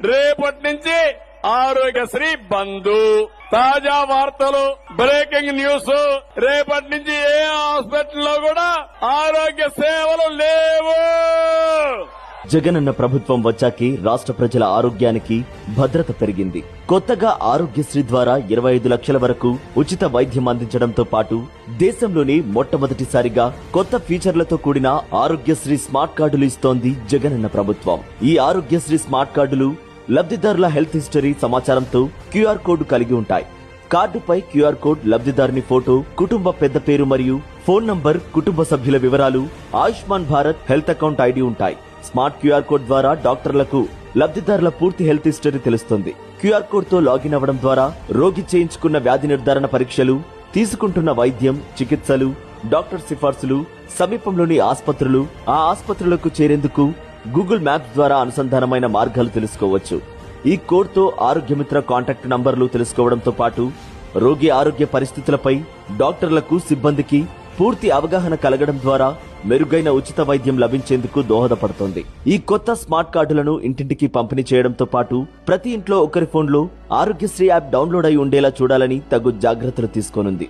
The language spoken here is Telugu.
రేపటి నుంచి ఆరోగ్యశ్రీ బంధు తాజా వార్తలు బ్రేకింగ్ న్యూస్. రేపటి నుంచి ఏ హాస్పిటల్లో కూడా ఆరోగ్య సేవలు లేవు. జగనన్న ప్రభుత్వం వచ్చాకే రాష్ట్ర ప్రజల ఆరోగ్యానికి భద్రత పెరిగింది. కొత్తగా ఆరోగ్యశ్రీ ద్వారా ఇరవై ఐదు లక్షల వరకు ఉచిత వైద్యం అందించడంతో పాటు దేశంలోనే మొట్టమొదటిసారిగా కొత్త ఫీచర్లతో కూడిన ఆరోగ్యశ్రీ స్మార్ట్ కార్డులు ఇస్తోంది జగనన్న ప్రభుత్వం. ఈ ఆరోగ్యశ్రీ స్మార్ట్ కార్డులు లబ్ధిదారుల హెల్త్ హిస్టరీ సమాచారంతో క్యూఆర్ కోడ్ కలిగి ఉంటాయి. కార్డుపై క్యూఆర్ కోడ్ లబ్ధిదారుని ఫోటో కుటుంబ పెద్ద పేరు మరియు ఫోన్ నంబర్ కుటుంబ సభ్యుల వివరాలు Ayushman Bharat health account ID ఉంటాయి. స్మార్ట్ క్యూఆర్ కోడ్ ద్వారా డాక్టర్లకు లబ్ధిదారుల పూర్తి హెల్త్ హిస్టరీ తెలుస్తుంది. క్యూఆర్ కోడ్తో లాగిన్ అవ్వడం ద్వారా రోగి చేయించుకున్న వ్యాధి నిర్ధారణ పరీక్షలు తీసుకుంటున్న వైద్యం చికిత్సలు డాక్టర్ సిఫార్సులు సమీపంలోని ఆసుపత్రులు ఆ ఆసుపత్రులకు చేరేందుకు గూగుల్ మ్యాప్స్ ద్వారా అనుసంధానమైన మార్గాలు తెలుసుకోవచ్చు. ఈ కోడ్తో ఆరోగ్యమిత్ర కాంటాక్ట్ నంబర్లు తెలుసుకోవడంతో పాటు రోగి ఆరోగ్య పరిస్థితులపై డాక్టర్లకు సిబ్బందికి పూర్తి అవగాహన కలగడం ద్వారా మెరుగైన ఉచిత వైద్యం లభించేందుకు దోహదపడుతోంది. ఈ కొత్త స్మార్ట్ కార్డులను ఇంటింటికి పంపిణీ చేయడంతో పాటు ప్రతి ఇంట్లో ఒకరి ఫోన్లో ఆరోగ్యశ్రీ యాప్ డౌన్లోడ్ అయి ఉండేలా చూడాలని తగు జాగ్రత్తలు తీసుకోనుంది.